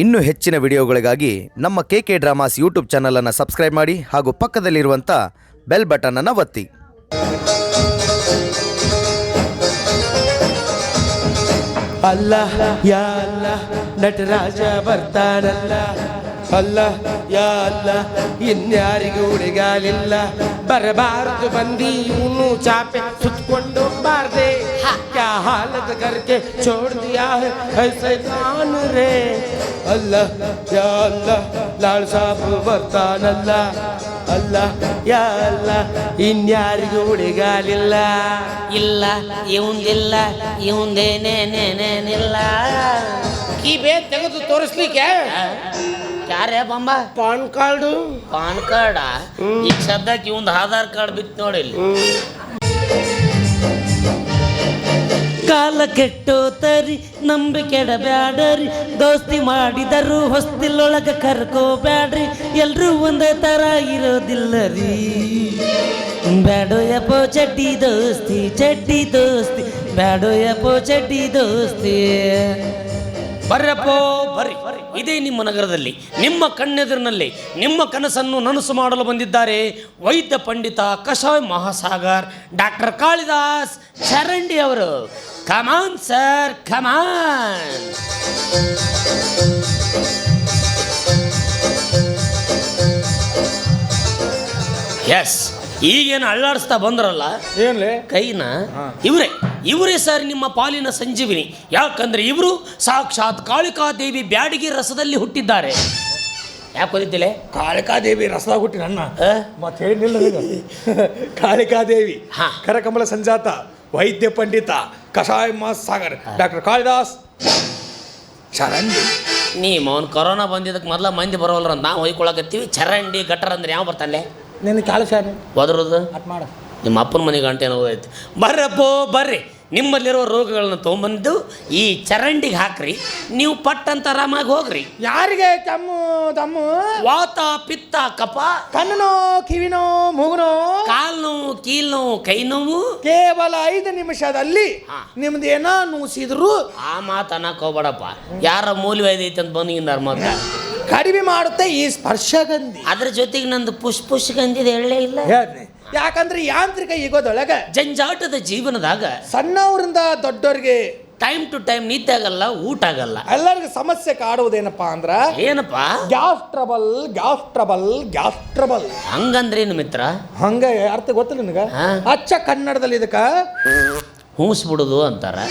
ಇನ್ನೂ ಹೆಚ್ಚಿನ ವಿಡಿಯೋಗಳಿಗಾಗಿ ನಮ್ಮ ಕೆ ಕೆ ಡ್ರಾಮಾಸ್ ಯೂಟ್ಯೂಬ್ ಚಾನಲನ್ನು ಸಬ್ಸ್ಕ್ರೈಬ್ ಮಾಡಿ ಹಾಗೂ ಪಕ್ಕದಲ್ಲಿರುವಂಥ ಬೆಲ್ ಬಟನನ್ನು ಒತ್ತಿ. ಅಲ್ಲ, ಯಾ ನಟರಾಜ ಬರ್ತಾನಲ್ಲ. ಅಲ್ಲ ಯಾಲ್ಲ ಇನ್ಯಾರಿಗೂ ಉಡಿಗಾಲಿಲ್ಲ ಬರಬಾರದು ಬಂದಿ ಇವನು ಚಾಪೆ ಸುತ್ತಕೊಂಡು ಬಾರ್ದೆ. ಕ್ಯಾ ಹಾಲದ ಕರ್ಕೆ ಚೋಡ್ದಿಯಾನು ರೇ ಅಲ್ಲ ಯಾಲ್ಲ ಲಾಳ್ ಸಾಬ್ ಬರ್ತಾನಲ್ಲ. ಅಲ್ಲ ಯಾಲ್ಲ ಇನ್ಯಾರಿಗೂ ಉಡಿಗಾಲಿಲ್ಲ ಇಲ್ಲ ಇವಂದಿಲ್ಲ ಇವಂದೇನೇನೇನೇನಿಲ್ಲ. ಕೀ ಬೇ ತೆಗೆದು ತೋರಿಸ್ಲಿಕ್ಕೆ? ಯಾರೇ ಬಂಬ? PAN card. PAN card? ಈಗ ಸದ್ಯಕ್ಕೆ ಒಂದು ಆಧಾರ್ ಕಾರ್ಡ್ ಬಿತ್ತು ನೋಡಿ ಇಲ್ಲಿ. ಕಾಲ ಕೆಟ್ಟೋತರಿ ನಂಬಿ ಕೆಡಬ್ಯಾಡರಿ ದೋಸ್ತಿ ಮಾಡಿದರು ಹೊಸ್ತಿಲೊಳಗ ಕರ್ಕೋಬ್ಯಾಡ್ರಿ ಎಲ್ರೂ ಒಂದೇ ತರ ಇರೋದಿಲ್ಲ ರೀ ಬ್ಯಾಡೋ ಯಪ್ಪೋ ಚಡ್ಡಿ ದೋಸ್ತಿ ಚಡ್ಡಿ ದೋಸ್ತಿ ಬ್ಯಾಡೋ ಯಪ್ಪೋ ಚಡ್ಡಿ ದೋಸ್ತಿ. ಬರ್ರಪ್ಪೋ, ಬರ್ರಿ. ಇದೇ ನಿಮ್ಮ ನಗರದಲ್ಲಿ, ನಿಮ್ಮ ಕಣ್ಣೆದುರಿನಲ್ಲಿ, ನಿಮ್ಮ ಕನಸನ್ನು ನನಸು ಮಾಡಲು ಬಂದಿದ್ದಾರೆ ವೈದ್ಯ ಪಂಡಿತ ಕಷಾಯ್ ಮಹಾಸಾಗರ್, ಡಾಕ್ಟರ್ ಕಾಳಿದಾಸ್ ಚರಂಡಿ ಅವರು. ಕಮಾನ್ ಸರ್ ಕಮಾನ್ ಎಸ್ ಈಗೇನು ಅಳ್ಳಾಡಿಸ್ತಾ ಬಂದ್ರಲ್ಲ? ಏನ್ಲೆ? ಕೈನ? ಇವರೇ ಇವರೇ ಸರ್ ನಿಮ್ಮ ಪಾಲಿನ ಸಂಜೀವಿನಿ. ಯಾಕಂದ್ರೆ ಇವರು ಸಾಕ್ಷಾತ್ ಕಾಳಿಕಾದೇವಿ ಬ್ಯಾಡಿಗೆ ರಸದಲ್ಲಿ ಹುಟ್ಟಿದ್ದಾರೆ. ಯಾಕೆ ಕಾಳಿಕಾ ಕಾಳಿಕಾದೇವಿ ರಸದಾಗ ಹುಟ್ಟಿ ನನ್ನ? ಮತ್ತೆ ಹೇಳಿಲ್ಲ. ಕಾಳಿಕಾದೇವಿ ಹಾ. ಕರಕಮಲ ಸಂಜಾತ ವೈದ್ಯ ಪಂಡಿತ ಕಷಾಯ ಮಾಸ್ ಸಾಗರ್ ಡಾಕ್ಟರ್ ಕಾಳಿದಾಸ್. ಚರಂಡಿ. ನೀ ಮೌನ್ ಕೊರೋನಾ ಬಂದಿದ್ದಕ್ಕೆ ಮೊದಲ ಮಂದಿ ಬರೋಲ್ರ ಅಂತ ನಾವು ಹೊಯ್ಕೊಳಕತ್ತೀವಿ ಚರಂಡಿ ಗಟ್ಟರ್ ಅಂದ್ರೆ ಯಾವ ಬರ್ತಾನೆ? ನಿನ್ನ ಕೆಲಸ ಒದರದು ಅಟ್ ಮಾಡ. ನಿಮ್ಮ ಅಪ್ಪನ ಮನೆ ಗಂಟೆ ಓದೈತೆ ಬರ್ರಪ್ಪೋ ಬರ್ರಿ. ನಿಮ್ಮಲ್ಲಿರುವ ರೋಗಗಳನ್ನ ತೊಗೊಂಬಂದು ಈ ಚರಂಡಿಗೆ ಹಾಕ್ರಿ. ನೀವು ಪಟ್ಟಂತ ಆರಾಮಾಗಿ ಹೋಗ್ರಿ. ಯಾರಿಗೆ ತಮ್ಮು ತಮ್ಮು ವಾತ ಪಿತ್ತ ಕಪ ಕಣ್ಣನೋ ಕಿವಿನೋ ಮೂಗುನೋ? ಕಾಲ್ ನೋವು ಕೀಲ್ ನೋವು ಕೈ ನೋವು ಕೇವಲ ಐದು ನಿಮಿಷದಲ್ಲಿ. ನಿಮ್ದು ಏನೋ ನುಸಿದ್ರು. ಆ ಮಾತು ಅನ್ನಕ್ಕೆ ಹೋಗ್ಬೇಡಪ್ಪ ಯಾರ ಮೂಲ್ಯ ಐತಿ ಅಂತ ಬಂದಿಂದಾರ ಮಾತ ಕಡಿಮೆ ಮಾಡುತ್ತೆ ಈ ಸ್ಪರ್ಶಗಂಧಿ. ಅದ್ರ ಜೊತೆಗೆ ನಂದು ಪುಷ್ ಪುಷ್ ಗಂಧಿದ ಎಳ್ಳೆ ಇಲ್ಲ ಯಾಕಂದ್ರೆ ಯಾಂತ್ರಿಕ ಈಗೋದೊಳಗ ಜಂಜಾಟದ ಜೀವನದಾಗ ಸಣ್ಣವರಿಂದ ದೊಡ್ಡವ್ರಿಗೆ ಟೈಮ್ ಟು ಟೈಮ್ ನಿದ್ದೆ ಆಗಲ್ಲ ಊಟ ಆಗಲ್ಲ. ಎಲ್ಲರಿಗೂ ಸಮಸ್ಯೆ ಕಾಡುವುದೇನಪ್ಪಾ ಅಂದ್ರ ಏನಪ್ಪ? Gas trouble gas trouble gas trouble. ಹಂಗಂದ್ರೇನು ಮಿತ್ರ? ಹಂಗ ಅರ್ಥ ಗೊತ್ತಿಲ್ಲ ನಿನಗ? ಹಾ. ಅಚ್ಚ ಕನ್ನಡದಲ್ಲಿ ಇದಕ್ಕ ಹೂಸ್ಬಿಡುದು ಅಂತಾರೆ.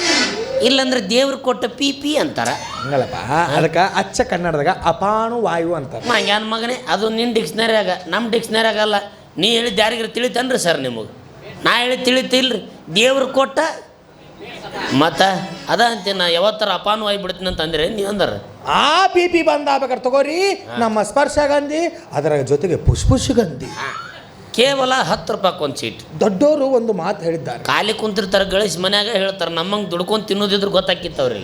ಇಲ್ಲಂದ್ರೆ ದೇವ್ರು ಕೊಟ್ಟ ಪಿ ಪಿ ಅಂತಾರ. ಹಂಗಲ್ಲಪ್ಪ. ಅದಕ್ಕೆ ಅಚ್ಚ ಕನ್ನಡದಾಗ ಅಪಾನು ವಾಯು ಅಂತಾರೆ. ಮಂಗ್ಯಾನ ಮಗನೇ ಅದು ನಿನ್ನ ಡಿಕ್ಸ್ನರಿಯಾಗ ನಮ್ಮ ಡಿಕ್ಷನರಿ ಆಗಲ್ಲ ನೀ ಹೇಳಿದ್ದು ಯಾರಿಗಾರ ತಿಳಿತನ್ರಿ ಸರ್ ನಿಮಗೆ? ನಾ ಹೇಳಿ ತಿಳಿತಿಲ್ರಿ. ದೇವ್ರು ಕೊಟ್ಟ ಮತ್ತ ಅದ ಅಂತೀನಿ ನಾ ಯಾವತ್ತರ ವಾಯು ಬಿಡ್ತೀನಿ ಅಂತ ಅಂದ್ರೆ ನೀವು ಅಂದ್ರೆ? ಆ ಪಿ ಪಿ ಬಂದಾಗ್ಬೇಕಾರೆ ತಗೋರಿ ನಮ್ಮ ಸ್ಪರ್ಶಗಂಧಿ ಅದರ ಜೊತೆಗೆ ಪುಷ್ಪುಷಗಂಧಿ ಕೇವಲ ಹತ್ತು ರೂಪಾಯಿ ಒಂದು ಸೀಟ್ ದೊಡ್ಡವರು ಒಂದು ಮಾತು ಹೇಳಿದ್ದಾರೆ. ಖಾಲಿ ಕುಂತಿರ್ತಾರೆ ಗಳಿಸಿ ಮನೆಯಾಗ ಹೇಳ್ತಾರೆ ನಮ್ಮಂಗೆ ದುಡ್ಕೊಂಡು ತಿನ್ನೋದಿದ್ರು ಗೊತ್ತಾಕಿತ್ತವ್ರಿ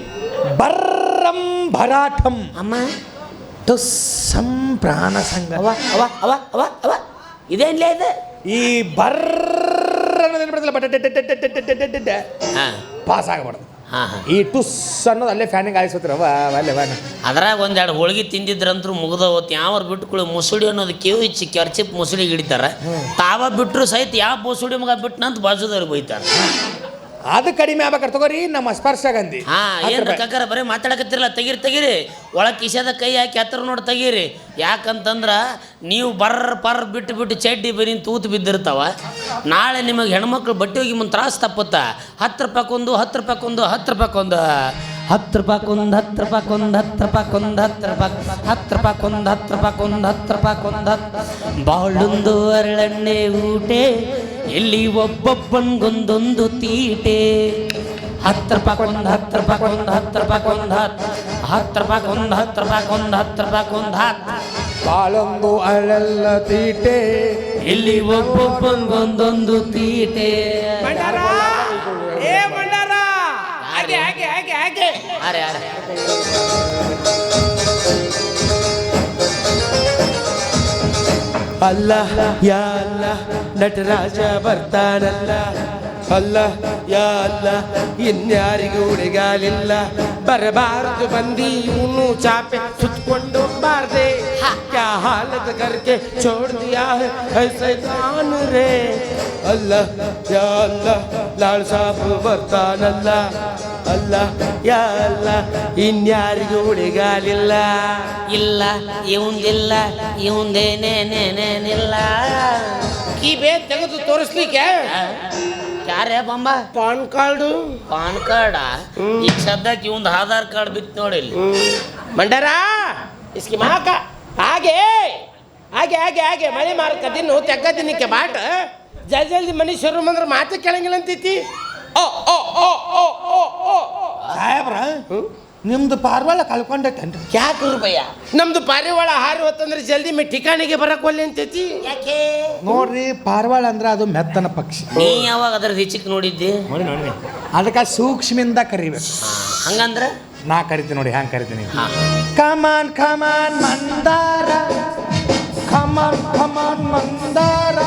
ಬರ್ರಂ ಭರಾಟಂ ಅಮ್ಮ. ಸಂ ಪ್ರಾಣ ಸಂಘ ಅವ ಅವ ಅವ ಅವ ಅವ ಇದೆ? ಈ ಬರ್ರ ಪಾಸ್ ಆಗಬಾರ್ದು ಈ ಟುಸ್ ಅನ್ನೋದು ಅಲ್ಲೇ ಫ್ಯಾನಿಗೆ ಆಯಿಸ್ಬಿಟ್ರವ ಅಲ್ಲೇ ವಾನ ಅದ್ರಾಗ ಒಂದೆರಡು ಹೋಳಿಗೆ ತಿಂದಿದ್ರಂತೂ ಮುಗ್ದ ಹೊತ್ತು ಯಾವ್ರು ಬಿಟ್ಕೊಳ್ಳಿ ಮುಸುಡಿ ಅನ್ನೋದು ಕೇವು ಇಚ್ಚಿ ಕೆರ್ಚಿಪ್ ಮುಸುಳಿಗೆ ಹಿಡಿತಾರೆ. ತಾವ ಬಿಟ್ಟರು ಸಹಿತ ಯಾವ ಮುಸುಡಿ ಮಗ ಬಿಟ್ಟನಂತ ಬಾಜುದವ್ರಿಗೆ ಬೈತಾರ. ಅದು ಕಡಿಮೆ ಆಗ್ಬೇಕಾರೆ ತಗೋರಿ ನಮ್ಮ ಸ್ಪರ್ಶಗಂಧಿ ಹಾ ಹತ್ತು ಏನು. ಕಕ್ಕರ ಬರೀ ಮಾತಾಡಕತ್ತಿರಲ್ಲ ತೆಗೀರಿ ತೆಗೀರಿ ಒಳಗೆ ಕಿಶದ ಕೈ ಹಾಕಿ ಹತ್ರ ನೋಡಿ ತೆಗೀರಿ ಯಾಕಂತಂದ್ರ ನೀವು ಬರ್ರ ಪರ್ ಬಿಟ್ಟು ಬಿಟ್ಟು ಚಡ್ಡಿ ಬರೀ ತೂತು ಬಿದ್ದಿರ್ತಾವ ನಾಳೆ ನಿಮಗೆ ಹೆಣ್ಮಕ್ಳು ಬಟ್ಟೆ ಹೋಗಿ ಮುಂದೆ ತ್ರಾಸು ತಪ್ಪುತ್ತ ಹತ್ತು ರೂಪಾಯ್ಕೊಂದು ಹತ್ತು ರೂಪಾಯ್ಕೊಂದು ಹತ್ತು ರೂಪಾಯ್ಕೊಂದು ಹತ್ತು ರೂಪಾಯ್ಕೊಂದು ಹತ್ತು ರೂಪಾಯ್ಕೊಂದು ಹತ್ತು ರೂಪಾಯ್ಕೊಂದು ಹತ್ತು ರೂಪಾಯಿ ಹತ್ತು ರೂಪಾಯ್ಕೊಂದು ಹತ್ತು ರೂಪಾಯ್ಕೊಂದು ಹತ್ತು ರೂಪಾಯ್ಕೊಂದು ಹತ್ತು ಬಾಳುಂದು ಅರಳೆಣ್ಣೆ ಊಟೆ ಎಲ್ಲಿ ಒಬ್ಬೊಬ್ಬನ್ಗೊಂದೊಂದು ತೀಟೆ. ಹತ್ತು ರೂಪಾಯಿ ಒಂದು ಹತ್ತು ರೂಪಾಯಿ ಒಂದು ಹತ್ತು ರೂಪಾಯಿ ಒಂದು ಹತ್ತು ಹತ್ತು ರೂಪಾಯಿ ಹತ್ತು ರೂಪಾಯಿ ಹತ್ತು ರೂಪಾಯಿ ಹತ್ತು ಬಾಳೊಂದು ಅಳೆಲ್ಲ ತೀಟೆ ಇಲ್ಲಿ ಒಬ್ಬೊಬ್ಬನ್ಗೊಂದೊಂದು ತೀಟೆ ಅಲ್ಲ ಯಾ ಅಲ್ಲ. ನಟರಾಜ ಬರ್ತಾನಲ್ಲ. ಅಲ್ಲ ಯಾ ಅಲ್ಲ ಇನ್ಯಾರಿಗೂ ಹುಡುಗಾಲಿಲ್ಲ. ಬರಬಾರದು ಬಂದಿ ಇವನು ಚಾಪೆ ಸುತ್ತಕೊಂಡು ಬಾರ್ದೆ. ಕ್ಯಾ ಹಾಲದ ಕರ್ಕೆ ಚೋಡ್ದಿಯಾನು ರೇ. ಅಲ್ಲ ಯಾ ಅಲ್ಲ ಲಾಳ್ ಸಾಬು ಬರ್ತಾನಲ್ಲ. ಅಲ್ಲ ಯಾ ಅಲ್ಲ ಇನ್ಯಾರಿಗೂ ಹುಡುಗಾಲಿಲ್ಲ. ಇಲ್ಲ ಇವಂದಿಲ್ಲ ಇವಂದೇನೇನೇನೇನಿಲ್ಲ ಕೀ ಬೇ ತೆಗೆದು ತೋರಿಸ್ಲಿಕ್ಕೆ? ಯಾರೇ ಬಂಬ? PAN card. PAN card? ಈಗ ಸದ್ಯಕ್ಕೆ ಇವಂದು ಆಧಾರ್ ಕಾರ್ಡ್ ಬಿತ್ತು ನೋಡಿ ಇಲ್ಲಿ. ಮಂಡರ ಇಸ್ಕಿ ಮಾಕ. ಹಾಗೆ ಹಾಗೆ ಹಾಗೆ ಹಾಗೆ. ಮಳೆ ಮಾರಕ ತಿನ್ನು ತೆಗ್ಗ ಜಲ್ ಬಾಟ. ಜಲ್ದಿ ಮನೆ ಶುರು ಬಂದ್ರೆ ಮಾತು ಕೇಳಂಗಿಲ್ಲ ಅಂತೈತಿ. ಓ ಓ ಓ ಓ ಓ ಓ. ಸಾಹೇಬ್ರ ನಿಮ್ದು ಪಾರ್ವಾಳ ಕಳ್ಕೊಂಡೈತೇನ್ರಿ ಯಾಕೆ ಭಯ ನಮ್ದು ಪಾರಿವಾಳ ಹಾರಿ ಹೊತ್ತಂದ್ರೆ ಜಲ್ದಿ ಮೇ ಠಿಕಾಣಿಗೆ ಬರಕ್ ಒಲ್ಲೆ ಅಂತೈತಿ? ಯಾಕೆ? ನೋಡ್ರಿ ಪಾರ್ವಾಳ ಅಂದ್ರೆ ಅದು ಮೆತ್ತನ ಪಕ್ಷಿ. ನೀ ಯಾವಾಗ ಅದ್ರ ರಿಚಿಕ್ ನೋಡಿದ್ದಿ? ನೋಡಿ ನೋಡಿ. ಅದಕ್ಕೆ ಸೂಕ್ಷ್ಮಿಂದ ಕರಿಬೇಕು. ಹಂಗಂದ್ರೆ? ನಾ ಕರಿತೀನಿ ನೋಡಿ ಹ್ಯಾಂಗ ಕರಿತೀನಿ. Come on come on Mandara. Come on come on Mandara.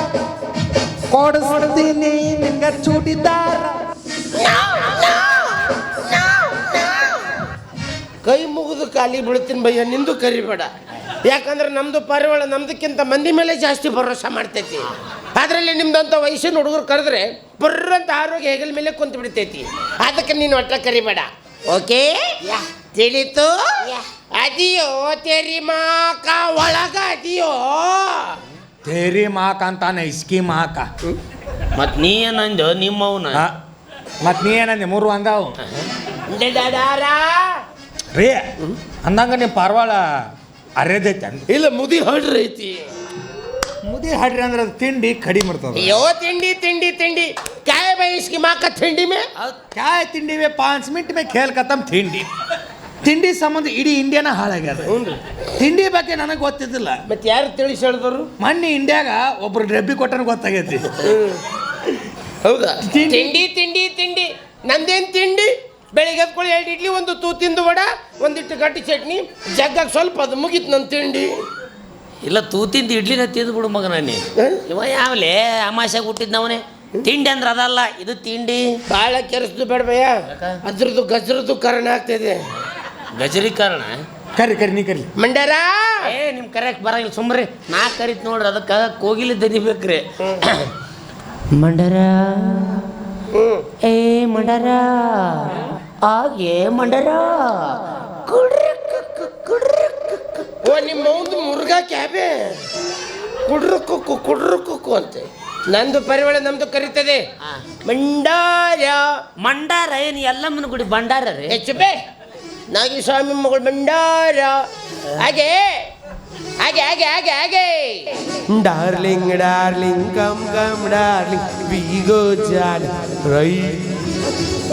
ಕೊಡಿಸ್ತೀನಿ ನಿಂಗ ಚೂಡಿದಾರ. ಕೈ ಮುಗಿದು ಖಾಲಿ ಬೀಳ್ತೀನಿ ಭಯ್ಯ ನಿಂದು ಕರಿಬೇಡ. ಯಾಕಂದ್ರೆ ನಮ್ದು ಪರಿವಳ ನಮ್ದಕ್ಕಿಂತ ಮಂದಿ ಮೇಲೆ ಜಾಸ್ತಿ ಭರೋಸಾ ಮಾಡ್ತೈತಿ. ಅದರಲ್ಲಿ ನಿಮ್ದಂಥ ವಯಸ್ಸಿನ ಹುಡುಗರು ಕರೆದ್ರೆ ಬರ್ರಂತ ಆರೋಗ್ಯ ಹೆಗಲ ಮೇಲೆ ಕುಂತು ಬಿಡ್ತೈತಿ. ಅದಕ್ಕೆ ನೀನು ಒಟ್ಟ ಕರಿಬೇಡ. ಓಕೆ? ತಿಳಿತು? ಅದಿಯೋ ತೆರಿ ಮಾಕ ಒಳಗ ಅದಿಯೋ. ತೆರಿ ಮಾಕ ಅಂತಾನೆ ಇಸ್ಕಿ ಮಾಕ. ಮತ್ ನೀ ಏನಂದು ನಿಮ್ಮವನ? ಮತ್ ನೀ ಏನಂದೆ ಮೂರು ಅಂದವು. ರೀ ಅಂದಂಗ ನೀವು ಪಾರ್ವಾಳ ಅರೆದೈತೆ ಇಲ್ಲ ಮುದಿ ಹಡ್ರಿ ಐತಿ. ಮುದಿ ಹಡ್ರಿ ಅಂದ್ರೆ ಅದು ತಿಂಡಿ ಕಡಿಮೆ ಇರ್ತದೆ ಯೋ ತಿಂಡಿ ತಿಂಡಿ ತಿಂಡಿ. ಕಾಯ ಬೈಸ್ಕಿ ಮಾಕ ತಿಂಡಿ ಮೇ? ಕಾಯ ತಿಂಡಿ ಮೇ ಪಾಂಚ್ ಮಿನಿಟ್ ಮೇ ಖೇಲ್ ಕತಮ್ ತಿಂಡಿ. ತಿಂಡಿ ಸಂಬಂಧ ಇಡೀ ಇಂಡಿಯಾನ ಹಾಳಾಗ್ಯದ. ತಿಂಡಿ ಬಗ್ಗೆ ನನಗೆ ಗೊತ್ತಿದ್ದಿಲ್ಲ. ಮತ್ತೆ ಯಾರು ತಿಳಿಸಿ ಹೇಳಿದ್ರು? ಮೊನ್ನೆ ಇಂಡಿಯಾಗ ಒಬ್ರು ಡಬ್ಬಿ ಕೊಟ್ಟನ ಗೊತ್ತಾಗೈತಿ. ಹೌದಾ? ತಿಂಡಿ ತಿಂಡಿ ತಿಂಡಿ. ನಂದೇನ್ ತಿಂಡಿ? ಬೆಳಿಗ್ಗೆ ಎದ್ಕೊಳ್ಳಿ ಎರಡು ಇಡ್ಲಿ ಒಂದು ತೂ ತಿಂದು ವಡ ಒಂದಿಟ್ಟು ಗಟ್ಟಿ ಚಟ್ನಿ ಜಗ್ಗಾಗ ಸ್ವಲ್ಪ ಅದು ಮುಗೀತು ನನ್ನ ತಿಂಡಿ. ಇಲ್ಲ ತೂ ತಿಂದು ಇಡ್ಲಿನ ತಿಂದು ಬಿಡು ಮಗ ನೀ. ಹ? ಇವ ಯಾವಲೆ? ಅಮಾಶೆಗೆ ಹುಟ್ಟಿದ್ನವನೇ. ತಿಂಡಿ ಅಂದ್ರೆ ಅದಲ್ಲ ಇದು ತಿಂಡಿ. ಭಾಳ ಕೆರೆಸ್ದು ಬೇಡ ಭಯ್ಯ. ಅದ್ರದ್ದು ಗಜ್ರದ್ದು ಕಾರಣ ಆಗ್ತಿದೆ ಗಜರಿ ಕಾರಣ? ಕರಿ ಕರಿ ನೀ ಕರಿ. ಮಂಡ್ಯಾರ? ಏ ನಿಮ್ ಕರೆಕ್ಟ್ ಬರಂಗಿಲ್ಲ ಸುಮ್ರಿ ನಾ ಕರಿತ್ ನೋಡ್ರಿ ಅದಕ್ಕೆ ಕೋಗಿಲಿ ದನಿಬೇಕ್ರಿ. ಮಂಡರ ಏ ಮಂಡರ ಆಗೆ ಮಂಡರ. ಓ ನಿಮ್ಮ ಒಂದು ಮುರುಘಾ ಕ್ಯಾಬೆ? ಕುಡ್ರು ಕುಕ್ಕು ಕುಡ್ರು ಕುಕ್ಕು ಅಂತೆ. ನಂದು ಪರಿವಳ ನಮ್ದು ಕರೀತದೆ. ಮಂಡಾರ. ಮಂಡಾರ ಏನು ಎಲ್ಲಮ್ಮನ ಗುಡಿ ಭಂಡಾರ ರೀ? ಹೆಚ್ಚು ಬೇ ನಾಗಸ್ವಾಮಿ ಮಗಳು ಭಂಡಾರ. ಹಾಗೆ ಹಾಗೆ ಹಾಗೆ ಹಾಗೆ ಹಾಗೆ. Darling darling come come darling we go John ರೈ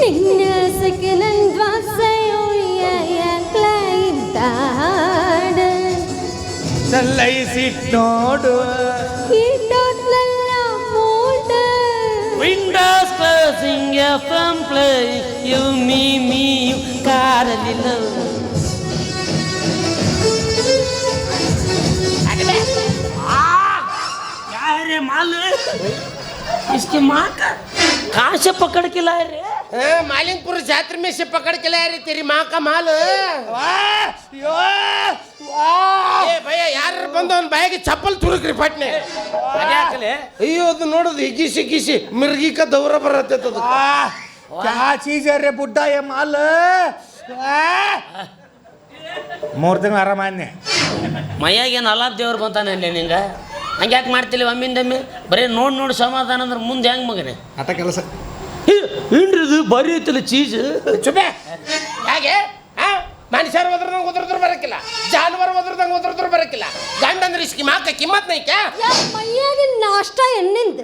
ನಿನ್ನ ಸಕಲಂದ್ವಾಸಯೋಯ ಕ್ಲೈಂತಾಡ ಚಲ್ಲೈಸಿಟ್ಟೋಡು ಇಟ್ಟೋಟ್ಲಲ್ಲ ಮೂಡ windows closing F M play you me me you ಕಾರಲಿಲ್ಲ ಯಾರೇ ಮಾಲ್ इसके माँ का ಕಾಶ ಪಕಡಕಿಲ್ಲ ರೀ ಮಾಲಿಂಗಪುರ ಜಾತ್ರೆ ಮೇಷ ಪಕಡಕಿಲ್ಲ ರೀ ತಿರಿ ಮಾಕ ಮಾಲು. ಅಯ್ಯೋ ಭಯ ಯಾರು ಬಂದು ಅವ್ನ ಬಾಯಿಗೆ ಚಪ್ಪಲ್ ತುಳುಕ್ರಿ ಪಟ್ನೆ. ಅಯ್ಯೋ ಅದು ನೋಡೋದು ಹಿಗ್ಗಿಸಿ ಗಿಸಿ ಮಿರ್ಗಿಕ ದೌರ ಬರತ್ತದ ಚೀಜ ರೇ ಬುಡ್ಡ ಏ ಮಾಲ್? ಮೂರು ತಿಂಗಳು ಆರಾಮಾನ್ಯ ಮೈಯಾಗೇನು ಅಲ್ಲ ದೇವ್ರು ಬಂತಾನೆ ನಿಂಗೆ? ನಿಂಗೆ ಹಂಗ್ಯಾಕೆ ಮಾಡ್ತಿಲ್ಲ ಒಮ್ಮಿಂದಮ್ಮಿ? ಬರೀ ನೋಡಿ ನೋಡಿ ಸಮಾಧಾನ ಅಂದ್ರೆ ಮುಂದೆ ಹೆಂಗೆ ಮಗನೆ? ಆಟ ಕೆಲಸ. ಏನ್ರಿ ಇದು? ಐತಿಲ್ಲ ಚೀಸ್ ಚುಪೆ ಹೇಗೆ? ಹಾ? ಮನುಷ್ಯರು ಒದ್ರದಂಗೆ ಒದ್ರದ್ರು ಬರಕ್ಕಿಲ್ಲ ಜಾನುವಾರು ಒದ್ರದಂಗೆ ಒದ್ರದ್ರು ಬರಕ್ಕಿಲ್ಲ ಗಂಡಂದ್ರೆ ಇಸ್ಕಿ ಮಾಕ ಕಿಮ್ಮತ್ ನೈಕ ಮೈಯಾಗಿನ ನಾಷ್ಟ ಎಣ್ಣಿಂದ?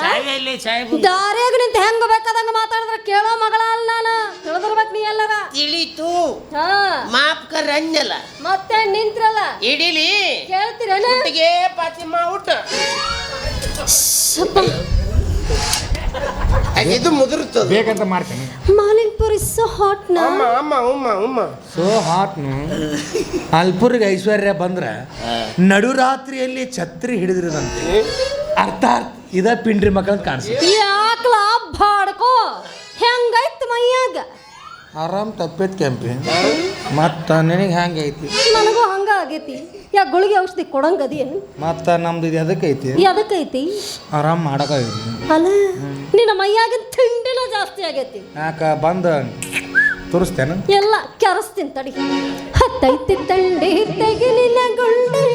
ಚಾಯ್ ಇಲ್ಲಿ ಚಾಯ್ ದಾರ್ಯಾಗ ನಿಂತ ಹೆಂಗ ಬೇಕಾದಂಗ ಮಾತಾಡಿದ್ರ ಕೇಳೋ ಮಗಳ ಅಲ್ಲ ನಾನು. ತಿಳಿದಿರ್ಬೇಕು ನೀ ಎಲ್ಲರ? ತಿಳಿತು. ಹಾ. ಮಾಪ್ ಕರ್ ಅಂಜಲ್ಲ ಮತ್ತೆ ನಿಂತ್ರಲ್ಲ? ಇಡಿಲಿ. ಕೇಳ್ತೀರೇನ? ಹುಟ್ಟಿಗೆ ಪಾತಿಮ್ಮ ಊಟ. ಇದು ಮುದುರುತ್ತದೆ. ಬೇಕಂತ ಮಾಡ್ತೀನಿ. ಮಾಲಿನ್ಪುರ್ ಇಸ್ ಸೊ ಹಾಟ್ ನಾ? ಅಮ್ಮ ಅಮ್ಮ ಉಮ್ಮ ಉಮ್ಮ ಸೊ ಹಾಟ್ನು ಅಲ್ಪುರ್ಗೆ ಐಶ್ವರ್ಯ ಬಂದ್ರ ನಡುರಾತ್ರಿಯಲ್ಲಿ ಛತ್ರಿ ಹಿಡಿದಿರದಂತೆ. ಅರ್ಥಾತ್ ಇದ ಪಿಂಡ್ರಿ ಮಕ್ಕಳಂತ ಕಾಣಿಸುತ್ತೆ ಯಾಕ ಮಕ್ಕಳ ಬಾಡ್ಕೋ ಹೆಂಗೈತ್ ಮೈಯಾಗ? ಆರಾಮ್ ತಪ್ಪೈತ್ ಕೆಂಪಿ. ಮತ್ತ ನಿನಗೆ ಹೆಂಗೈತಿ? ಐತಿ ನನಗೂ ಹಂಗ ಆಗೈತಿ. ಯಾ ಗುಳಿಗೆ ಔಷಧಿ ಕೊಡಂಗದೇನು ಮತ್ತ ನಮ್ದು ಇದು ಎದಕ್ಕೈತಿ ಐತಿ ಆರಾಮ್ ಮಾಡಕ ಅಲ್ಲ ನಿನ್ನ ಮೈಯಾಗಿನ ತಿಂಡಿನ ಜಾಸ್ತಿ ಆಗೈತಿ. ಯಾಕ ಬಂದ ತೋರಿಸ್ತೇನ? ಎಲ್ಲ ಕೆರಸ್ತೀನಿ ತಡಿ. ಹತ್ತೈತಿ ತಂಡಿ ತೆಗಿಲಿಲ್ಲ ಗುಂಡಿ.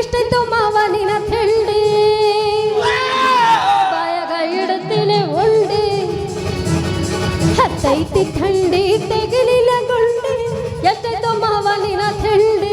ಎಷ್ಟೈತೋ ಮಾವ ನಿನ್ನ ತಿಂಡಿ. ಹತ್ತೈತಿ ಥಂಡಿ ತೆಗಿಲಿಲ್ಲ ಗುಂಡಿ ಎಷ್ಟೈತೋ ಥಂಡಿ.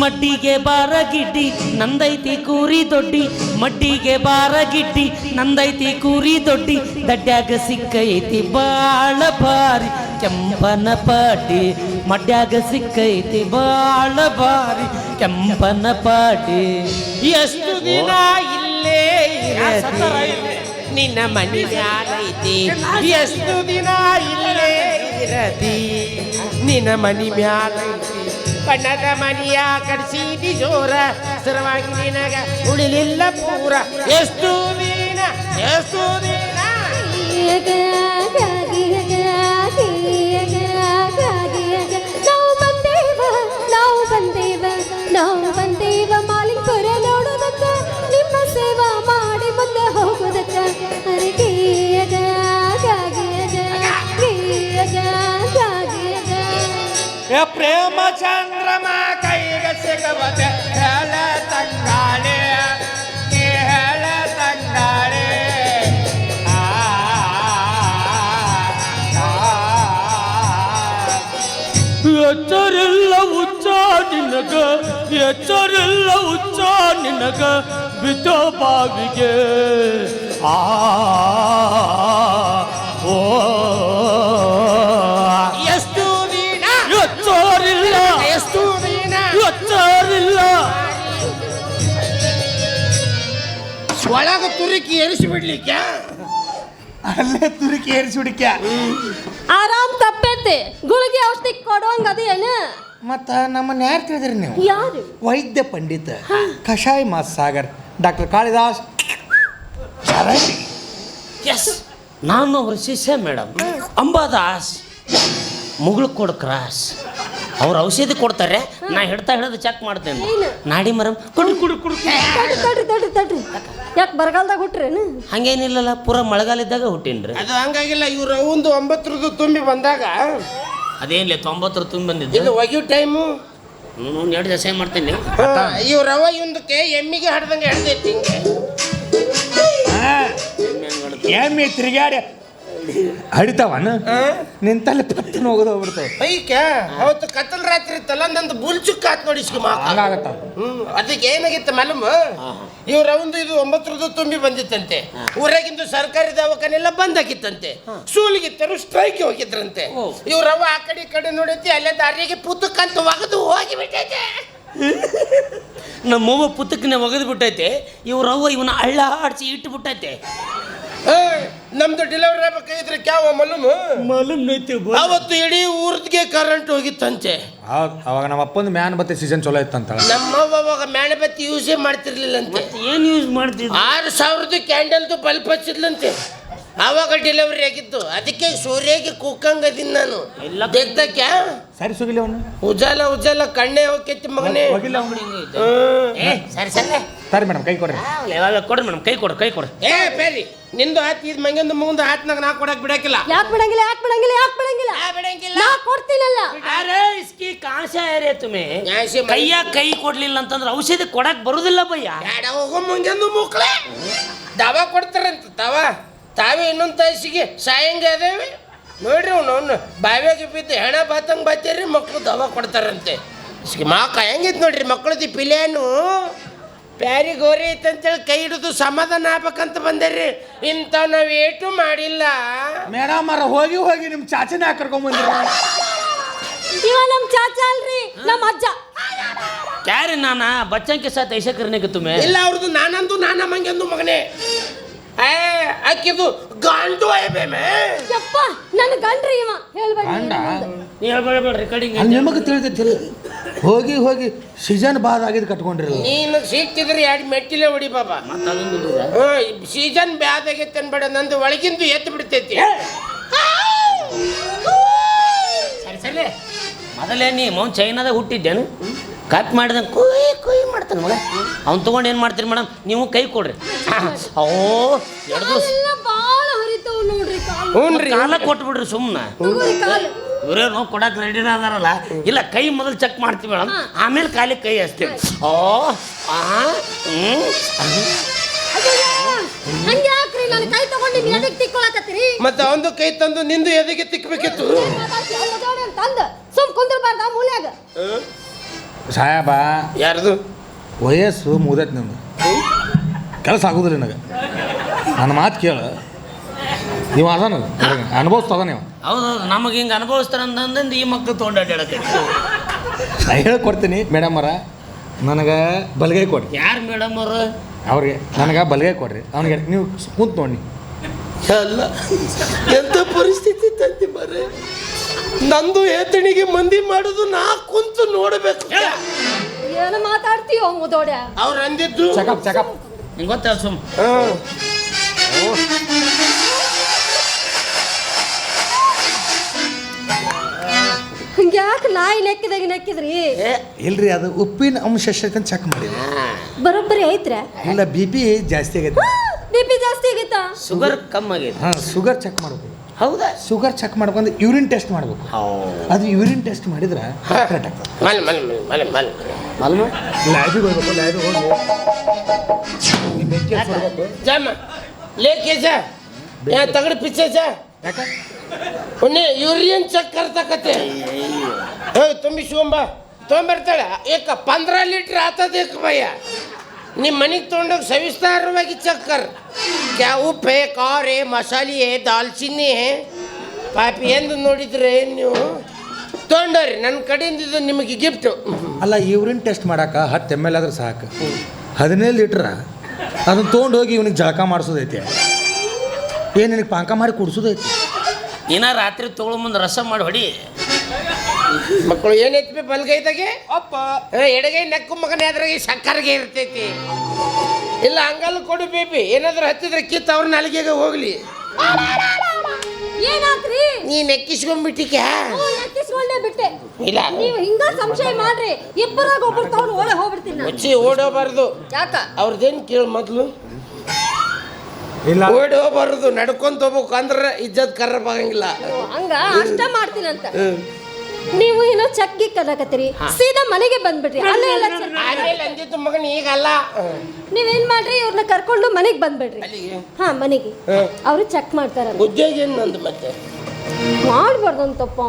ಮಡ್ಡಿಗೆ ಬಾರ ಗಿಡ್ಡಿ, ನಂದೈತಿ ಕೂರಿ ದೊಡ್ಡಿ. ಮಡ್ಡಿಗೆ ಬಾರ ಗಿಡ್ಡಿ, ನಂದೈತಿ ಕೂರಿ ದೊಡ್ಡಿ. ದಡ್ಡ್ಯಾಗ ಸಿಕ್ಕೈತಿ ಬಾಳ ಬಾರಿ ಕೆಂಪನ ಪಾಟಿ. ಮಡ್ಯಾಗ ಸಿಕ್ಕೈತಿ ಬಾಳ ಬಾರಿ ಕೆಂಪನ ಪಾಟಿ. ಎಷ್ಟು ದಿನ ನಿನ್ನ ಮನಿ ಮ್ಯಾಲೈತಿ ಎಷ್ಟು ದಿನ ಇಲ್ಲೇ ಇರತಿ ನಿನ್ನ ಮನಿ ಮ್ಯಾಲೈತಿ ಬಣ್ಣದ ಮನಿಯ ಕಡಿಸಿದಿ ಜೋರ ಸರವಾಗಿ ನಿನಗ ಉಳಿಲಿಲ್ಲ ಪೂರ. ಎಷ್ಟು ದಿನ ಎಷ್ಟು ದಿನ? ಪ್ರೇಮ ಚಂದ್ರಮ ಕೈಗೆ ಸಿಗಬತೆ ಹೇಳ ತಂಗಾಳೆ ಹೇಳ ತಂಗಾಳೆ. ಎಚ್ಚರಿಲ್ಲ ಹುಚ್ಚ ನಿನಗ ಎಚ್ಚರಿಲ್ಲ ಉಚ್ಚ ನಿನಗ ಬಿದ್ದ ಬಾವಿಗೆ ಆ ಓ ಒಳಗ ತುರುಕಿ ಏರಿಸಿ ಬಿಡ್ಲಿಕ್ಕೆ ಅಲ್ಲೇ ತುರುಕಿ ಏರಿಸಿಬಿಡಿಕ್ಯ ಆರಾಮ್ ತಪ್ಪೈತಿ ಗುಳಿಗೆ ಔಷಧಿ ಕೊಡುವಂಗ ಅದೇನು ಮತ್ತ ನಮ್ಮನ್ನ ಯಾರು ತಿಳಿದ್ರಿ ನೀವು ಯಾರು ವೈದ್ಯ ಪಂಡಿತ ಕಷಾಯ ಮಾಸ್ ಸಾಗರ್ ಡಾಕ್ಟರ್ ಕಾಳಿದಾಸ್ ಚರಂಡಿ ಎಸ್ ನಾನು ಅವ್ರ ಶಿಷ್ಯ ಮೇಡಮ್ ಅಂಬಾದಾಸ್ ಮುಗುಳು ಕೊಡು ಕ್ರಾಸ್ ಅವ್ರು ಔಷಧಿ ಕೊಡ್ತಾರೆ ನಾ ಹಿಡ್ತಾ ಹಿಡಿದು ಚೆಕ್ ಮಾಡ್ತೇನೆ. ಏನು? ನಾಡಿ ಮರ ಕುಡು ಕುಡು ಕುಡು. ತಡ್ರಿ ತಡ್ರಿ ತಡ್ರಿ ತಡ್ರಿ. ಯಾಕೆ ಬರಗಾಲದಾಗ ಹುಟ್ರೇನು ಹಂಗೇನಿಲ್ಲಲ್ಲ ಪೂರ ಮಳೆಗಾಲಿದ್ದಾಗ ಹುಟ್ಟಿನ್ರಿ. ಅದು ಹಂಗಾಗಿಲ್ಲ ಇವ್ರ ಒಂದು ಒಂಬತ್ತರದ್ದು ತುಂಬಿ ಬಂದಾಗ. ಅದೇನಿಲ್ಲ ತೊಂಬತ್ತರ ತುಂಬಿ ಇಲ್ಲಿ ಬಂದಿದ್ದು ಒಗಿಯೋ ಟೈಮು. ನಾನು ಎರಡು ದಿವಸ ಮಾಡ್ತೇನೆ? ಇವ್ ರವ ಇವಂದಕ್ಕೆ ಎಮ್ಮಿಗೆ ಹಡ್ದಂಗೆ ಹಿಡ್ದೈತಿ ಹಿಂಗೆ. ಎಮ್ಮೆ ತಿರುಗಾಡಿ ಹಡಿತಾವನ? ನಿಂತಲ್ಲಿ ಪತ್ತನ ಹೋಗೋದು ಹೋಗ್ಬಿಡ್ತಾವ ಅವತ್ತು ಕತ್ತಲ್ ರಾತ್ರಿ ಇತ್ತಲ್ಲ ನಂದು ಬುಲ್ಚುಕ್ ಆತ್ ನೋಡಿ ಇಸ್ಕಿ ಹಂಗಾಗತ್ತ. ಹ್ಮ್ ಅದಕ್ಕೆ ಏನಾಗಿತ್ತು ಮಲಮ್? ಇವ್ರ ಒಂದು ಇದು ಒಂಬತ್ತರದ್ದು ತುಂಬಿ ಬಂದಿತ್ತಂತೆ. ಊರಾಗಿಂದು ಸರ್ಕಾರಿ ದವಾಖಾನೆಲ್ಲ ಬಂದಾಗಿತ್ತಂತೆ. ಸೂಲಿಗಿತ್ತರು ಸ್ಟ್ರೈಕ್ ಹೋಗಿದ್ರಂತೆ. ಇವ್ರವ ಆ ಕಡೆ ಈ ಕಡೆ ನೋಡೈತಿ ಅಲ್ಲೇ ದಾರಿಗೆ ಪುತ್ತಕ್ಕಂತ ಒಗದು ಹೋಗಿ ಬಿಟ್ಟೈತೆ ನಮ್ಮವ್ವ ಪುತ್ತಕನೆ ಒಗೆದು ಬಿಟ್ಟೈತೆ ಇವ್ರವ್ವ ಇವನ ಹಳ್ಳ ಆಡ್ಸಿ ಇಟ್ಟು ಬಿಟ್ಟೈತೆ ನಮ್ದು ಡೆಲಿವರಿ ಇದ್ರೆ ಕ್ಯಾವ ಮಲಮ್ ಅವತ್ತು ಇಡೀ ಊರ್ದ್ಗೆ ಕರೆಂಟ್ ಹೋಗಿತ್ತಂತೆ. ಅವಾಗ ನಮ್ಮ ಅಪ್ಪಂದು ಮ್ಯಾನ್ ಬತ್ತೆ ಸೀಸನ್ ಚಲೋ ಇತ್ತಂತ ನಮ್ಮವ್ವ ಅವಾಗ ಮೇಣಬತ್ತಿ ಯೂಸೇ ಮಾಡ್ತಿರ್ಲಿಲ್ಲಂತೆ. ಏನು ಯೂಸ್ ಮಾಡ್ತಿದ್ರು? ಆರು ಸಾವಿರದ ಕ್ಯಾಂಡಲ್ದು ಬಲ್ಪ್ ಹಚ್ಚಿದ್ಲಂತೆ. ಆವಾಗ ಡೆಲಿವರಿ ಆಗಿತ್ತು ಅದಕ್ಕೆ ಸೂರ್ಯಗೆ ಕುಕ್ಕಂಗದೀನಿ ನಾನು. ಎಲ್ಲ ತೆಗ್ದಕ್ಕೆ ಸರಿ ಸುಗಿಲಿ ಅವನು. ಉಜಾಲ ಉಜಾಲ ಕಣ್ಣೆ ಹೋಗ್ತೈತಿ ಮಗನೇ. ಹೋಗಿಲ್ಲ ಅವನು. ಏ ಸರಿ ಸರಿ. ಸರಿ. ಮೇಡಮ್ ಕೈ ಕೊಡ್ರಿ. ಯಾವಾಗ ಕೊಡ್ರಿ ಮೇಡಮ್ ಕೈ ಕೊಡು ಕೈ ಕೊಡು. ಏ ಬೇರಿ ನಿಂದು ಹಾಕಿ ಇದು ಮಂಗಂದು ಮುಂದೆ ಹಾತ್ನಾಗ ನಾ ಕೊಡಕ್ ಬಿಡಕಿಲ್ಲ ಯಾಕೆ ಬಿಡಂಗಿಲ್ಲ ಯಾಕೆ ಬಿಡಂಗಿಲ್ಲ ಯಾಕೆ ಬಿಡಂಗಿಲ್ಲ? ಆ ಬಿಡಂಗಿಲ್ಲ. ನಾ ಕೊಡ್ತೀನಲ್ಲ. ಅರೆ ಇಸ್ಕಿ ಕಾಶ ರೇ ತುಮೆ. ಕೈಯ ಕೈ ಕೊಡ್ಲಿಲ್ಲ ಅಂತಂದ್ರೆ ಔಷಧಿ ಕೊಡಕ್ ಬರುದಿಲ್ಲ ಬಯ್ಯ ಯಾಡ ಹೋಗೋ ಮಂಗಂದು ಮುಕ್ಳೆ ದವಾ ಕೊಡ್ತಾರಂತ ತವ ತಾವೇ ಇನ್ನೊಂದು ತಾಯಿಸಿಗೆ ಸಾಯಂಗ ಅದೇವಿ? ನೋಡ್ರಿ ಅವ್ನು ಅವ್ನು ಬಾವ್ಯಾಗ ಬಿದ್ದು ಹೆಣ ಬಾತಂಗ್ ಬಾತೀರಿ ಮಕ್ಕಳು ದವಾ ಕೊಡ್ತಾರಂತೆ. ಮಾ ಹೆಂಗಿತ್ತು ನೋಡ್ರಿ ಮಕ್ಕಳದಿ ಪಿಲೇನು ಪ್ಯಾರಿ ಗೋರಿ ಐತಂತೇಳಿ ಕೈ ಹಿಡಿದು ಸಮಾಧಾನ ಆಗ್ಬೇಕಂತ ಬಂದೇರಿ ಇಂಥ ನಾವು ಏಟು ಮಾಡಿಲ್ಲ. ಮೇಡಮ್ ಅರ ಹೋಗಿ ಹೋಗಿ ನಿಮ್ಮ ಚಾಚಿನ ಕರ್ಕೊಂಬಂದಿರ ಇವ ನಮ್ಮ ಚಾಚಾ ಅಲ್ರಿ ನಮ್ಮ ಅಜ್ಜ. ಯಾರಿ ನಾನಾ? ಬಚ್ಚಂಕೆ ಸಹ ಕರ್ನೆ ತುಮೆ ಇಲ್ಲ ಅವ್ರದ್ದು ನಾನಂದು ನಾನ ಅಂದು ಮಗನೇ. ಏ ಅಕ್ಕಿದು ಗಾಂಡು ಐಬೇಮೆ ಯಪ್ಪ ನನ್ನ ಗಂಡ್ರಿ ಇವ? ನೀ ಹೇಳ್ಬೇಡ ರೆಕಾರ್ಡಿಂಗ್ ಅಲ್ಲಿ ನಿಮಗೆ ತಿಳಿದೈತಿಲ್ಲ ಹೋಗಿ ಹೋಗಿ ಸೀಸನ್ ಬಾದ್ ಆಗಿದ್ ಕಟ್ಕೊಂಡಿರಲ್ಲ. ನೀನು ಸಿಕ್ಕಿದ್ರೆ ಎರಡು ಮೆಟ್ಟಿಲೆ ಹೊಡಿ ಬಾಬಾ. ಮತ್ತೆ ಅದೊಂದು ಆಗೈತೆ ಸೀಸನ್ ಅನ್ಬೇಡ ನಂದು ಒಳಗಿಂದು ಎತ್ತು ಬಿಡ್ತೈತಿ. ಸರಿ ಸರಿ. ಮೊದಲೇ ನೀ ಮೌನ್ ಚೈನಾದಾಗ ಹುಟ್ಟಿದ್ದೇನು? ಕಟ್ ಮಾಡಿದ ಕುಯ್ ಕುಯ್ ಮಾಡ್ತಾನೆ ಮಗ. ಅವ್ನು ತೊಗೊಂಡು ಏನು ಮಾಡ್ತೀರಿ ಮೇಡಮ್? ನೀವು ಕೈ ಕೊಡ್ರಿ. ಓ ಎರಡು ಎಲ್ಲ ಬಾಳ ಹರಿತಾವ್ ನೋಡ್ರಿ ಕಾಲು. ಹ್ಞೂನ್ರಿ ಕಾಲ ಕೊಟ್ಬಿಡ್ರಿ ಸುಮ್ಮನೆ ಕಾಲು. ಇವರೇನು ಕೊಡಕ್ಕೆ ರೆಡಿನ ಅದಾರಲ್ಲ. ಇಲ್ಲ ಕೈ ಮೊದಲು ಚೆಕ್ ಮಾಡ್ತೀವಿ ಮೇಡಮ್. ಆಮೇಲೆ ಕಾಲಿಗೆ ಕೈ ಹಚ್ತೀವಿ. ಓ ಆ ನೀವು ಮತ್ತೆ ಅವಂದು ಕೈ ತಂದು ನಿಂದು ಎದೆಗೆ ತಿಕ್ಕಬೇಕಿತ್ತು ತಂದ ಸುಮ್ ಕುಂದಿರ್ಬಾರ್ದ ಮೂಲ್ಯಾಗ. ಸಾಹೇಬ ಯಾರದು? ವಯಸ್ಸು ಮುಗ್ದೈತಿ ನಿಮ್ದು. ಕೆಲಸ ಆಗುದಿಲ್ಲ ನನಗೆ. ನನ್ನ ಮಾತು ಕೇಳು. ನೀವು ಅದಾನ? ಅನುಭವಿಸ್ತದ ನೀವು? ಹೌದು ನಮಗೆ ಹಿಂಗೆ ಅನುಭವಿಸ್ತಾರೆ ಅಂತಂದು ಈ ಮಕ್ಕಳು ತೊಗೊಂಡಾಡ್ಯಾಡತ್ತೆ ನಾ ಹೇಳ್ಕೊಡ್ತೀನಿ ಮೇಡಮರ ನನಗೆ ಬಲಗೈ ಕೊಡಿ ಯಾರು ಮೇಡಮ್ ಅವರು? ಅವ್ರಿಗೆ ನನಗೆ ಬಲಗೈ ಕೊಡ್ರಿ. ಅವನಿಗೆ ನೀವು ಕೂತ್ ನೋಡಿ. ಅಲ್ಲ ಎಂತ ಪರಿಸ್ಥಿತಿ? ಮರೆ ನಂದು ಏತಣಿಗೆ ಮಂದಿ ಮಾಡುದು ನಾ ಕುಂತು ನೋಡಬೇಕು. ಏನು ಮಾತಾಡ್ತೀಯೋ ಮುದೋಡ ಅವ್ರು ಅಂದಿದ್ದು? ಚಕಪ್ ಚಕಪ್ ನಿಂಗೆ ಗೊತ್ತಲ್ಲ ಸುಮ್. ಯಾಕೆ ನಾಯಿ ನೆಕ್ಕಿದಾಗ ನೆಕ್ಕಿದ್ರಿ? ಇಲ್ರಿ ಅದು ಉಪ್ಪಿನ ಅಂಶ ಎಷ್ಟೈತೆ ಚೆಕ್ ಮಾಡಿ ಬರೋಬ್ಬರಿ ಐತ್ರೆ ಇಲ್ಲ ಬಿ ಪಿ ಜಾಸ್ತಿ ಆಗೈತೆ. ಬಿ ಪಿ ಜಾಸ್ತಿ ಆಗೈತಾ? ಶುಗರ್ ಕಮ್ಮಿ ಆಗೈತೆ. ಹಾಂ ಶುಗರ್ ಚೆಕ್ ಮಾಡ್ಬೇಕು. ಹೌದಾ? ಶುಗರ್ ಚೆಕ್ ಮಾಡ್ಕೊಂಡು ಯೂರಿನ್ ಟೆಸ್ಟ್ ಮಾಡ್ಬೇಕು. ಅದು ಯೂರಿನ್ ಟೆಸ್ಟ್ ಮಾಡಿದ್ರೆ ಹಾರ್ಟ್ ಅಟ್ಯಾಕ್ ಲ್ಯಾಬಿಗೆ ಹೋಗ್ಬೇಕು ಲ್ಯಾಬಿಗೆ ಹೋಗಿ ಜಮ್ಮ ಲೇಖೇಜ ತಗಡು ಪಿಚ್ಚೇಜ ಉನ್ನೆ ಯೂರಿಯನ್ ಚೆಕ್ ಕರ್ತಕತೆ ತುಂಬಿ ಶಿವಂಬ ತೊಗೊಂಬರ್ತಾಳೆ. ಏಕ ಪಂದ್ರ ಲೀಟ್ರ್ ಆತದ ಭಯ್ಯ ಭಯ. ನಿಮ್ಮ ಮನೆಗೆ ತೊಗೊಂಡೋಗಿ ಸವಿಸ್ತಾರವಾಗಿ ಚಕ್ಕರ್. ಉಪ್ಪೆ ಕ್ಯಾ ಉಪ್ಪು ಹೇ ಖಾರ್ ಮಸಾಲೆ ದಾಲ್ಚಿನ್ನಿ. ಹೇ ಪಾಪಿ ಎಂದು ನೋಡಿದ್ರೆ ನೀವು ತೊಗೊಂಡೋರಿ ನನ್ನ ಕಡೆಯಿಂದ ಇದು ನಿಮಗೆ ಗಿಫ್ಟು. ಅಲ್ಲ ಇವ್ರಿನ್ ಟೆಸ್ಟ್ ಮಾಡಾಕ ಹತ್ತು ಎಂ ಎಲ್ ಆದ್ರೆ ಸಾಕು. ಹದಿನೈದು ಲೀಟ್ರ. ಅದನ್ನ ತೊಗೊಂಡು ಹೋಗಿ ಇವನಿಗೆ ಜಳಕ ಮಾಡಿಸೋದೈತೆ. ಏನು ನಿನಗೆ ಪಾಂಕ ಮಾಡಿ ಕುಡಿಸೋದೈತೆ? ಇನ್ನ ರಾತ್ರಿ ತೊಗೊಳ ಮುಂದೆ ರಸ ಮಾಡಿ ಹೊಡಿ. ಮಕ್ಕಳು ಏನೈತಿ ಬಲ್ಗೈದಾಗೆ? ಅಪ್ಪ. ಎಡಗೈ ನೆಕ್ಕು ಮಗನ ಅದ್ರಾಗೆ ಸಕ್ಕರೆಗೆ ಇರ್ತೈತಿ. ಇಲ್ಲ ಹಂಗಲ್ಲ ಕೊಡು ಬೇಬಿ. ಏನಾದ್ರೂ ಹತ್ತಿದ್ರೆ ಕಿತ್ತು ಅವ್ರ ನಾಲಿಗೆಗೆ ಹೋಗ್ಲಿ. ಏನಾತ್ರಿ? ನೀ ನೆಕ್ಕಿಸ್ಕೊಂಡ್ಬಿಟ್ಟಿಕೆ ಓ, ಎತ್ತಿಸ್ಕೊಂಡೇ ಬಿಟ್ಟೆ. ಇಲ್ಲ. ನೀವು ಹಿಂಗ ಸಂಶಯ ಮಾಡ್ರಿ. ಇಬ್ಬರಾಗ ಒಬ್ರು ತಗೊಂಡು ಓಡೆ ಹೋಗ್ಬಿಡ್ತೀನಿ ನಾನು. ಮುಚ್ಚಿ ಓಡೋಬಾರ್ದು. ಯಾಕ? ಅವ್ರದ್ದೇನು ಕೇಳು ಮೊದಲು. ಇಲ್ಲ. ಓಡಿ ಹೋಗ್ಬಾರ್ದು ನಡ್ಕೊಂತ ಹೋಗ್ಬೇಕು. ಅಂದ್ರೆ ಇಜ್ಜತ್ ಕರ್ರಪ್ಪ ಆಗಂಗಿಲ್ಲ. ಓ, ಹಂಗ ಅಷ್ಟ ಮಾಡ್ತೀನಂತ. ನೀವು ಏನೋ ಚಕ್ಕಿ ಕದಕತ್ತೀರಿ ಸೀದಾ ಮನೆಗೆ ಬಂದ್ಬಿಡ್ರಿ. ಅಲ್ಲೇ ಎಲ್ಲ ಚೆಕ್ ಆಮೇಲೆ ಅಂದಿತ್ತು ಮಗನ ಈಗಲ್ಲ. ನೀವೇನ್ ಮಾಡ್ರಿ ಇವ್ರನ್ನ ಕರ್ಕೊಂಡು ಮನೆಗೆ ಬಂದ್ಬಿಡ್ರಿ. ಹಾ ಮನೆಗೆ. ಅವ್ರು ಚೆಕ್ ಮಾಡ್ತಾರ ಉದ್ಯೋಗ ಏನು ನಂದು ಮತ್ತೆ? ಮಾಡ್ಬಾರ್ದಂತಪ್ಪ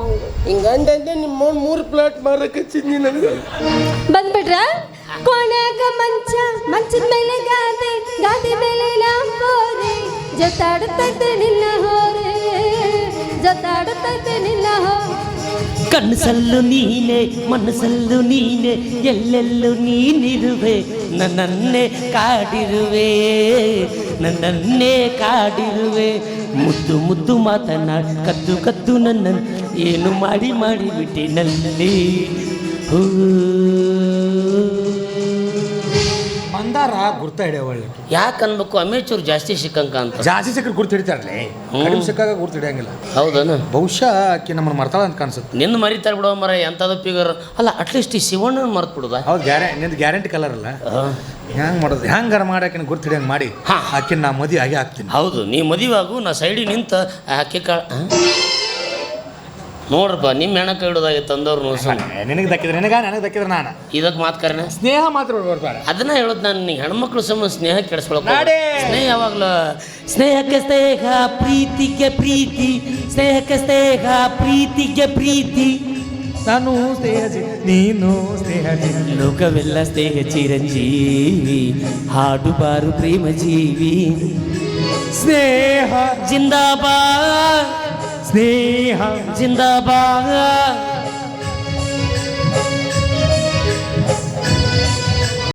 ಹಿಂಗಂದಂದೆ ನಿಮ್ಮ ಮೂರು ಪ್ಲಾಟ್ ಮಾರಕ್ಕೆ ಚಿನ್ನಿ ನನಗೆ. ಬಂದ್ಬಿಟ್ರ ಕೊನೆಗ ಮಂಚ ಮಂಚದ ಮೇಲೆ ಗಾದೆ ಗಾದೆ ಮೇಲೆ ಲಾಂಬೋರೆ ಜೊತಾಡುತ್ತೈತೆ ನಿನ್ನ ಹೋರೆ. ಜೊತಾಡುತ್ತೈತೆ ನಿನ್ನ ಹೋರೆ. ಕನಸಲ್ಲು ನೀನೆ, ಮನಸ್ಸಲ್ಲು ನೀನೆ, ಎಲ್ಲೆಲ್ಲೂ ನೀನಿರುವೆ. ನನ್ನನ್ನೇ ಕಾಡಿರುವೆ ನನ್ನನ್ನೇ ಕಾಡಿರುವೆ. ಮುದ್ದು ಮುದ್ದು ಮಾತನಾಡಿ ಕದ್ದು ಕದ್ದು ನನ್ನನ್ನು ಏನು ಮಾಡಿ ಮಾಡಿ ಬಿಟ್ಟಿನಲ್ಲಿ ಹೂ. ಮಂದಾರ ಗುರ್ತ ಹಿಡಿಯ ಒಳ್ಳೆ ಯಾಕೆ ಅನ್ಬೇಕು? ಅಮೇಚೂರು ಜಾಸ್ತಿ ಸಿಕ್ಕಂಕ ಅಂತ. ಜಾಸ್ತಿ ಸಿಕ್ಕ ಗುರ್ತು ಹಿಡಿತಾರಲ್ಲ ಕಡಿಮೆ ಸಿಕ್ಕಾಗ ಗುರ್ತು ಹಿಡಿಯಂಗಿಲ್ಲ. ಹೌದನ? ಬಹುಶಃ ಆಕೆ ನಮ್ಮನ್ನ ಮರ್ತಾಳ ಅಂತ ಕಾಣಿಸುತ್ತೆ. ನಿನ್ನ ಮರಿತಾರ ಬಿಡೋ ಮರ ಎಂಥದ್ದು ಫಿಗರ್ ಅಲ್ಲ ಅಟ್ಲೀಸ್ಟ್ ಈ ಶಿವಣ್ಣನ ಮರ್ತು ಬಿಡುದ? ಹೌದು ಗ್ಯಾರೆ ನಿಂದು ಗ್ಯಾರಂಟಿ ಕಲರ್ ಅಲ್ಲ. ಹೆಂಗೆ ಮಾಡೋದು? ಹೆಂಗಾರ ಮಾಡಿ ಆಕಿನ ಗುರ್ತು ಹಿಡಿಯಂಗೆ ಮಾಡಿ? ಹಾ. ಆಕಿನ ನಾ ಮದಿ ಆಗಿ ಹಾಕ್ತೀನಿ. ಹೌದು ನೀ ಮದಿವಾಗು ನಾ ಸೈಡಿಗೆ ನಿಂತ ಆಕೆ ಕಾಳ ನೋಡ್ರಪ್ಪ ನಿಮ್ಮ ಹೆಣಕ್ಕೆ ಹಿಡೋದಾಗಿತ್ತು ತಂದವ್ರು ನೋಡ್ಸೋಣ ನಿನಗೆ ದಕ್ಕಿದ್ರೆ ನಿನಗ ನನಗೆ ದಕ್ಕಿದ್ರೆ ನಾನು. ಇದಕ್ಕೆ ಮಾತು ಕರ್ಣ ಸ್ನೇಹ ಮಾತ್ರ ಬರ್ಬೇಡ ಅದನ್ನ ಹೇಳೋದು ನಾನು ನೀ ಹೆಣ್ಮಕ್ಳು ಸುಮ್ಮನೆ ಸ್ನೇಹ ಕೆಡಿಸ್ಕೊಳಕ್ಕೆ. ಸ್ನೇಹ ಯಾವಾಗಲೂ? ಸ್ನೇಹಕ್ಕೆ ಸ್ನೇಹ ಪ್ರೀತಿಗೆ ಪ್ರೀತಿ. ಸ್ನೇಹಕ್ಕೆ ಸ್ನೇಹ ಪ್ರೀತಿಗೆ ಪ್ರೀತಿ. ನಾನು ಸ್ನೇಹ ನೀನು ಸ್ನೇಹ ಲೋಕವೆಲ್ಲ ಸ್ನೇಹ ಚಿರಂಜೀವಿ. ಹಾಡು ಬಾರು ಪ್ರೇಮ ಜೀವಿ. ಸ್ನೇಹ ಜಿಂದಾಬಾದ್. ಸ್ನೇಹ ಜಿಂದಾಬಾದ್